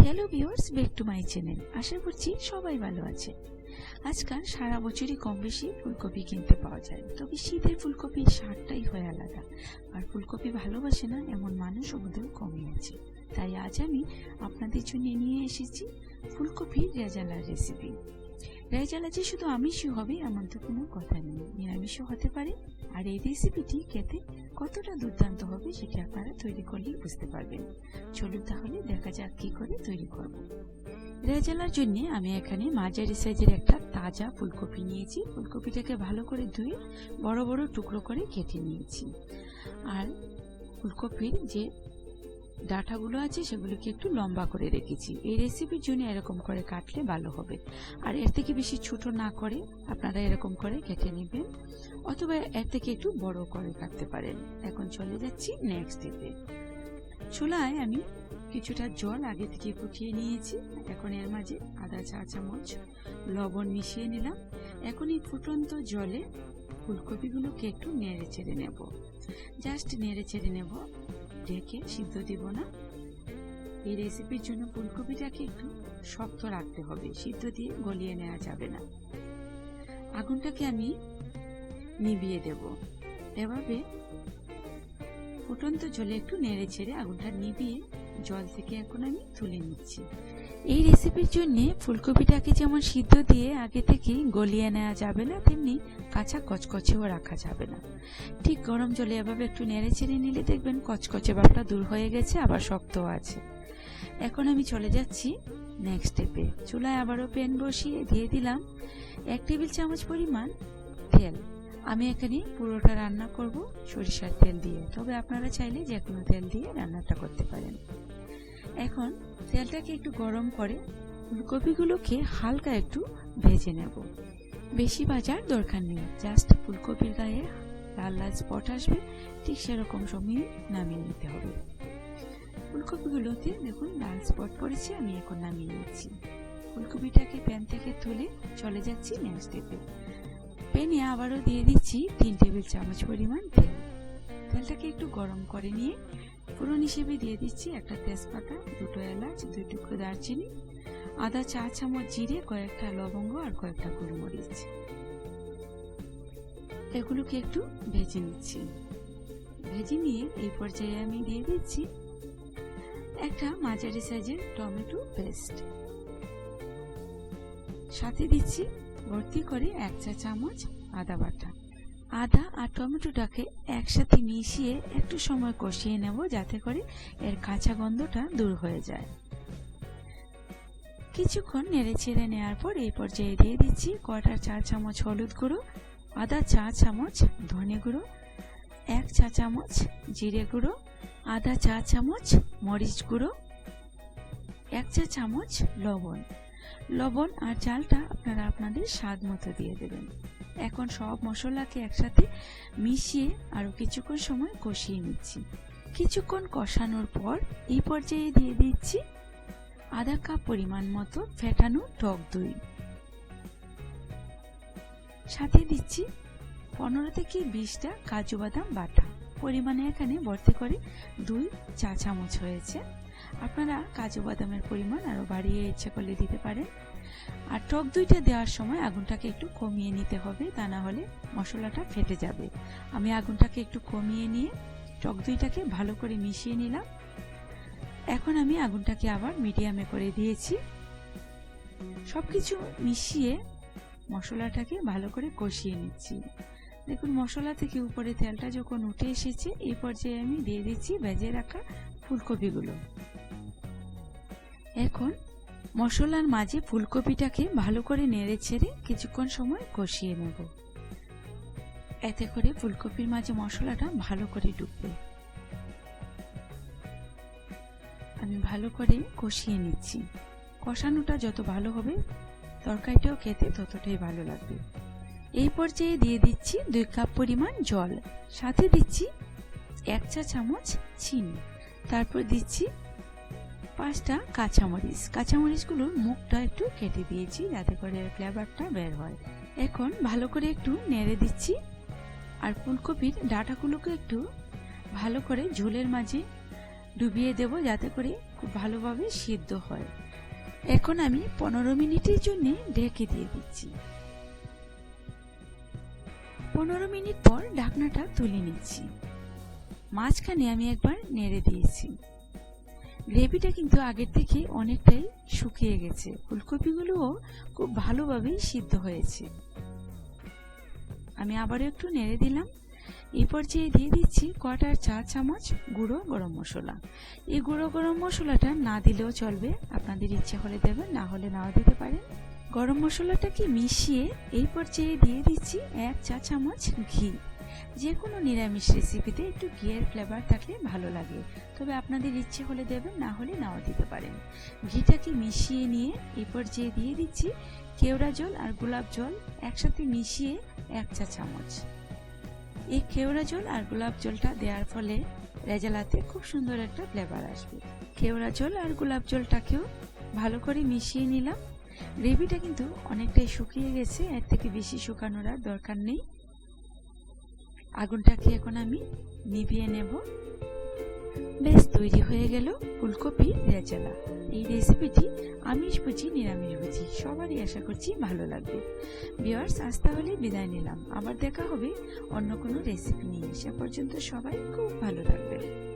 Hello viewers back to my channel আশা করছি সবাই ভালো আছে আজকাল সারা বছরই কম বেশি ফুলকপি কিনতে পাওয়া যায়। তবে শীতের ফুলকপির স্বাদটাই হয় আলাদা। আর ফুলকপি ভালোবাসে না এমন মানুষ ওদের কমই আছে। তাই আজ আমি আপনাদের জন্য নিয়ে এসেছি ফুলকপির রেজালার রেসিপি রেজালা যে শুধু আমিষই হবে, এমন তো কোনো কথা নেই। নিরামিষও হতে পারে, আর এই রেসিপিটি খেতে কতটা দুর্দান্ত হবে সেটা আপনারা তৈরি করলেই বুঝতে পারবেন। চলুন তাহলে দেখা যাক কি করে তৈরি করব। রেজালার জন্য আমি এখানে মাঝারি সাইজের একটা তাজা ফুলকপি নিয়েছি। ফুলকপিটাকে ভালো করে ধুয়ে বড় বড় টুকরো করে কেটে নিয়েছি। আর ফুলকপির যে ডাঁটাগুলো আছে, সেগুলোকে একটু লম্বা করে রেখেছি। এই রেসিপির জন্য এরকম করে কাটলে ভালো হবে। আর এর থেকে বেশি ছোট না করে আপনারা এরকম করে কেটে নেবেন, অথবা এর থেকে একটু বড় করে কাটতে পারেন। এখন চলে যাচ্ছি নেক্সট স্টেপে চুলায় আমি কিছুটা জল আগে থেকে ফুটিয়ে নিয়েছি। এখন এর মাঝে আদা চা চামচ লবণ মিশিয়ে নিলাম। এখন এই ফুটন্ত জলে ফুলকপিগুলোকে একটু নেড়ে চেড়ে নেব। জাস্ট নেড়ে চেড়ে নেব। ঢেকে সিদ্ধ দেব না? এই রেসিপির জন্য ফুলকপিটাকে একটু শক্ত রাখতে হবে। সিদ্ধ দিয়ে গলিয়ে নেওয়া যাবে না। আগুনটাকে আমি নিভিয়ে দেব। এভাবে ফুটন্ত জলে একটু নেড়ে ছেড়ে আগুনটা নিভিয়ে জল থেকে এখন আমি তুলে নিচ্ছি। এই রেসিপির জন্য ফুলকপিটাকে যেমন সিদ্ধ দিয়ে আগে থেকেই গলিয়ে নেওয়া যাবে না, তেমনি কাঁচা কচকচেও রাখা যাবে না। ঠিক গরম জলে এভাবে একটু নেড়ে চেড়ে নিলে দেখবেন কচকচে ভাবটা দূর হয়ে গেছে, আবার শক্তও আছে। এখন আমি চলে যাচ্ছি নেক্সট স্টেপে চুলায় আবারও প্যান বসিয়ে দিয়ে দিলাম এক টেবিল চামচ পরিমাণ তেল। আমি এখানে পুরোটা রান্না করব, সরিষার তেল দিয়ে। তবে আপনারা চাইলে যে কোনো তেল দিয়ে রান্নাটা করতে পারেন। এখন তেলটাকে একটু গরম করে ফুলকপিগুলোকে হালকা একটু ভেজে নেব। বেশি ভাজার দরকার নেই জাস্ট ফুলকপির গায়ে লাল লাল স্পট আসবে, ঠিক সেরকম সময়ে নামিয়ে নিতে হবে। ফুলকপিগুলোতে দেখুন লাল স্পট পড়েছে, আমি এখন নামিয়ে নিচ্ছি। ফুলকপিটাকে প্যান থেকে তুলে চলে যাচ্ছি নেক্সট স্টেপে প্যানে আবারও দিয়ে দিচ্ছি তিন টেবিল চামচ পরিমাণ তেল। তেলটাকে একটু গরম করে নিয়ে ফোড়ন হিসেবে দিয়ে দিচ্ছি একটা তেজপাতা, দুটো এলাচ, দুই টুকরো দারচিনি, আদা চা চামচ জিরে, কয়েকটা লবঙ্গ আর কয়েকটা গোলমরিচ। এগুলোকে একটু ভেজে নিচ্ছি। ভেজে নিয়ে এই পর্যায়ে আমি দিয়ে দিচ্ছি একটা মাঝারি সাইজের টমেটো পেস্ট। সাথে দিচ্ছি ভর্তি করে এক চা চামচ আদা বাটা। আদা আর টমেটোটাকে একসাথে মিশিয়ে একটু সময় কষিয়ে নেব যাতে করে এর কাঁচা গন্ধটা দূর হয়ে যায়। কিছুক্ষণ নেড়ে ছেড়ে নেওয়ার পর এই পর্যায়ে দিয়ে দিচ্ছি কটার চা চামচ হলুদ গুঁড়ো, আদা চা চামচ ধনে গুঁড়ো, এক চা চামচ জিরে গুঁড়ো, আদা চা চামচ মরিচ গুঁড়ো, এক চা চামচ লবণ। লবণ আর চালটা আপনারা আপনাদের স্বাদ মতো দিয়ে দেবেন। এখন সব মশলাকে একসাথে মিশিয়ে আরও কিছুক্ষণ সময় কষিয়ে নিচ্ছি। কিছুক্ষণ কষানোর পর এই পর্যায়ে দিয়ে দিচ্ছি আধা কাপ পরিমাণ মতো ফেটানো টক দই। সাথে দিচ্ছি পনেরো থেকে বিশটা কাজু বাদাম বাটা। পরিমাণে এখানে ভর্তি করে দুই চা চামচ হয়েছে। আপনারা কাজু বাদামের পরিমাণ আরও বাড়িয়ে ইচ্ছে করলে দিতে পারেন। আর টক দইটা দেওয়ার সময় আগুনটাকে একটু কমিয়ে নিতে হবে, তা না হলে মশলাটা ফেটে যাবে। আমি আগুনটাকে একটু কমিয়ে নিয়ে টক দইটাকে ভালো করে মিশিয়ে নিলাম। এখন আমি আগুনটাকে আবার মিডিয়ামে করে দিয়েছি। সব কিছু মিশিয়ে মশলাটাকে ভালো করে কষিয়ে নিচ্ছি। দেখুন, মশলা থেকে উপরে তেলটা যখন উঠে এসেছে, এই পর্যায়ে আমি দিয়ে দিচ্ছি ভেজে রাখা ফুলকপিগুলো। এখন মশলার মাঝে ফুলকপিটাকে ভালো করে নেড়ে ছেড়ে কিছুক্ষণ সময় কষিয়ে নেব। এতে করে ফুলকপির মাঝে মশলাটা ভালো করে ডুববে। আমি ভালো করে কষিয়ে নিচ্ছি। কষানোটা যত ভালো হবে, তরকারিটাও খেতে ততটাই ভালো লাগবে। এই পর্যায়ে দিয়ে দিচ্ছি দুই কাপ পরিমাণ জল। সাথে দিচ্ছি এক চা চামচ চিনি। তারপর দিচ্ছি পাঁচটা কাঁচামরিচ। কাঁচামরিচগুলোর মুখটা একটু কেটে দিয়েছি যাতে করে ফ্লেভারটা বের হয়। এখন ভালো করে একটু নেড়ে দিচ্ছি। আর ফুলকপির ডাঁটাগুলোকে একটু ভালো করে ঝোলের মাঝে ডুবিয়ে দেব যাতে করে খুব ভালোভাবে সিদ্ধ হয়। এখন আমি পনেরো মিনিটের জন্য ঢেকে দিয়ে দিচ্ছি। পনেরো মিনিট পর ঢাকনাটা তুলে নিচ্ছি। মাঝখানে আমি একবার নেড়ে দিয়েছি। গ্রেভিটা কিন্তু আগের থেকে অনেকটাই শুকিয়ে গেছে। ফুলকপিগুলোও খুব ভালোভাবেই সিদ্ধ হয়েছে। আমি আবারও একটু নেড়ে দিলাম। এই পর্যায়ে দিয়ে দিচ্ছি কোয়াটার চা চামচ গুঁড়ো গরম মশলা। এই গুঁড়ো গরম মশলাটা না দিলেও চলবে। আপনাদের ইচ্ছে হলে দেবেন, না হলে নাও দিতে পারেন। গরম মশলাটাকে মিশিয়ে এই পর্যায়ে দিয়ে দিচ্ছি এক চা চামচ ঘি। যে কোনো নিরামিষ রেসিপিতে একটু ঘিয়ের ফ্লেভার থাকলে ভালো লাগে। তবে আপনাদের ইচ্ছে হলে দেবেন, না হলে নাও দিতে পারেন। ঘিটাকে মিশিয়ে নিয়ে এই পর্যায়ে দিয়ে দিচ্ছি কেওড়া জল আর গোলাপ জল একসাথে মিশিয়ে এক চা চামচ। এই কেওড়া জল আর গোলাপ জলটা দেওয়ার ফলে রেজালাতে খুব সুন্দর একটা ফ্লেভার আসবে। কেওড়া জল আর গোলাপ জলটাকেও ভালো করে মিশিয়ে নিলাম। গ্রেভিটা কিন্তু অনেকটাই শুকিয়ে গেছে, এর থেকে বেশি শুকানোর আর দরকার নেই। আগুনটাকে এখন আমি নিভিয়ে নেব? বেশ, তৈরি হয়ে গেল ফুলকপি রেজালা এই রেসিপিটি আমিষ বুঝি নিরামিষ বুঝি সবারই আশা করছি ভালো লাগবে। বিয়ার্স আজ তাহলে বিদায় নিলাম। আবার দেখা হবে অন্য কোনো রেসিপি নিয়ে। সে পর্যন্ত সবাই খুব ভালো থাকবে